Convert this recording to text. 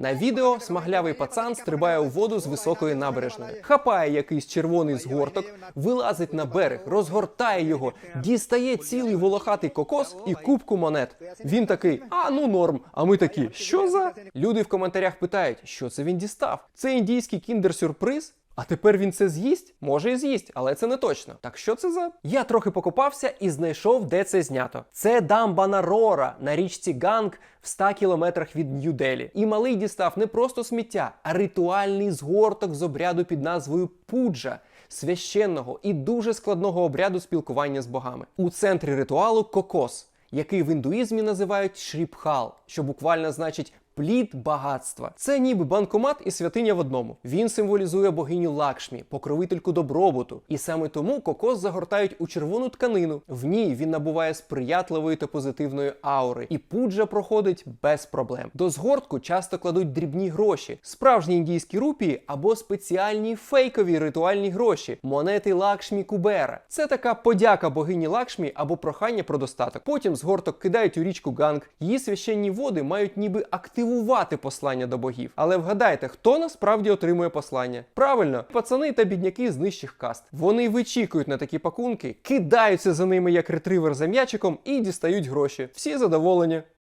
На відео смаглявий пацан стрибає у воду з високої набережної, хапає якийсь червоний згорток, вилазить на берег, розгортає його, дістає цілий волохатий кокос і кубку монет. Він такий: а ну норм. А ми такі, що за? Люди в коментарях питають, що це він дістав. Це індійський кіндер-сюрприз? А тепер він це з'їсть? Може і з'їсть, але це не точно. Так що це за? Я трохи покопався і знайшов, де це знято. Це дамба Нарора на річці Ганг в 100 кілометрах від Нью-Делі. І малий дістав не просто сміття, а ритуальний згорток з обряду під назвою Пуджа. Священного і дуже складного обряду спілкування з богами. У центрі ритуалу кокос, який в індуїзмі називають шріпхал, що буквально значить плід багатства. Це ніби банкомат і святиня в одному. Він символізує богиню Лакшмі, покровительку добробуту. І саме тому кокос загортають у червону тканину. В ній він набуває сприятливої та позитивної аури, і пуджа проходить без проблем. До згортку часто кладуть дрібні гроші, справжні індійські рупії або спеціальні фейкові ритуальні гроші, монети Лакшмі Кубера. Це така подяка богині Лакшмі або прохання про достаток. Потім згорток кидають у річку Ганг. Її священні води мають ніби активувати послання до богів. Але вгадайте, хто насправді отримує послання? Правильно, пацани та бідняки з нижчих каст. Вони вичікують на такі пакунки, кидаються за ними як ретривер за м'ячиком і дістають гроші. Всі задоволені.